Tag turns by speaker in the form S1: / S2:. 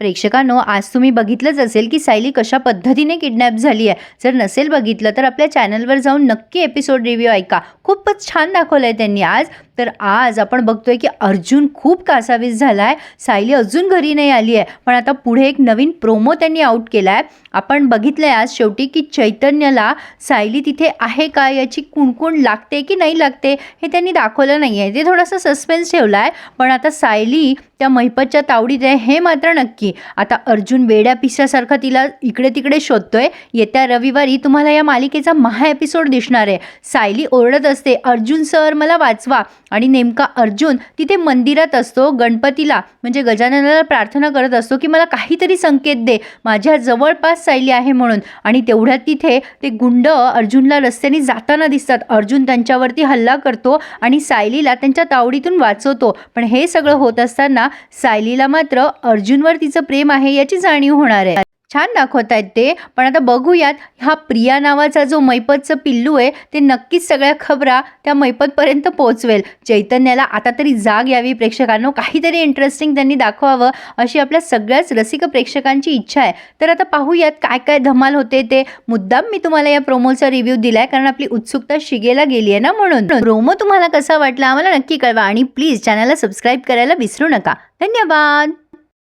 S1: प्रेक्षकांनो आज तुम्ही बघितलंच असेल की सायली कशा पद्धतीने किडनॅप झाली आहे. जर नसेल बघितलं तर आपल्या चॅनलवर जाऊन नक्की एपिसोड रिव्ह्यू ऐका. खूपच छान दाखवलं आहे त्यांनी आज. तर आज आपण बघतोय की अर्जुन खूप कासावीस झाला आहे सायली अजून घरी नाही आली आहे पण आता पुढे एक नवीन प्रोमो त्यांनी आउट केला आहे आपण बघितलं आहे आज शेवटी की चैतन्यला सायली तिथे आहे का याची कुणकुण लागते की नाही लागते हे त्यांनी दाखवलं नाही आहे ते थोडासा सस्पेन्स ठेवला आहे पण आता सायली त्या महिपतच्या तावडीत आहे हे मात्र नक्की. आता अर्जुन वेड्या पिसासारखा तिला इकडे तिकडे शोधतोय. येत्या रविवारी तुम्हाला या मालिकेचा महा एपिसोड दिसणार आहे. सायली ओरडत असते अर्जुन सर मला वाचवा. आणि नेमका अर्जुन तिथे मंदिरात असतो गणपतीला म्हणजे गजाननाला प्रार्थना करत असतो की मला काहीतरी संकेत दे माझ्या जवळपास सायली आहे म्हणून. आणि तेवढ्यात तिथे ते गुंड अर्जुनला रस्त्याने जाताना दिसतात. अर्जुन त्यांच्यावरती हल्ला करतो आणि सायलीला त्यांच्या तावडीतून वाचवतो. पण हे सगळं होत असताना सायलीला मात्र अर्जुनवर तिचं प्रेम आहे याची जाणीव होणार आहे. छान दाखवत आहेत ते. पण आता बघूयात हा प्रिया नावाचा जो मैपतचं पिल्लू आहे ते नक्कीच सगळ्या खबरा त्या मैपतपर्यंत पोहोचवेल. चैतन्याला आता तरी जाग यावी प्रेक्षकांनो. काहीतरी इंटरेस्टिंग त्यांनी दाखवावं अशी आपल्या सगळ्याच रसिक प्रेक्षकांची इच्छा आहे. तर आता पाहूयात काय काय धमाल होते ते. मुद्दाम मी तुम्हाला या प्रोमोचा रिव्ह्यू दिलाय कारण आपली उत्सुकता शिगेला गेली आहे ना म्हणून. प्रोमो तुम्हाला कसा वाटला आम्हाला नक्की कळवा. आणि प्लीज चॅनलला सबस्क्राईब करायला विसरू नका. धन्यवाद!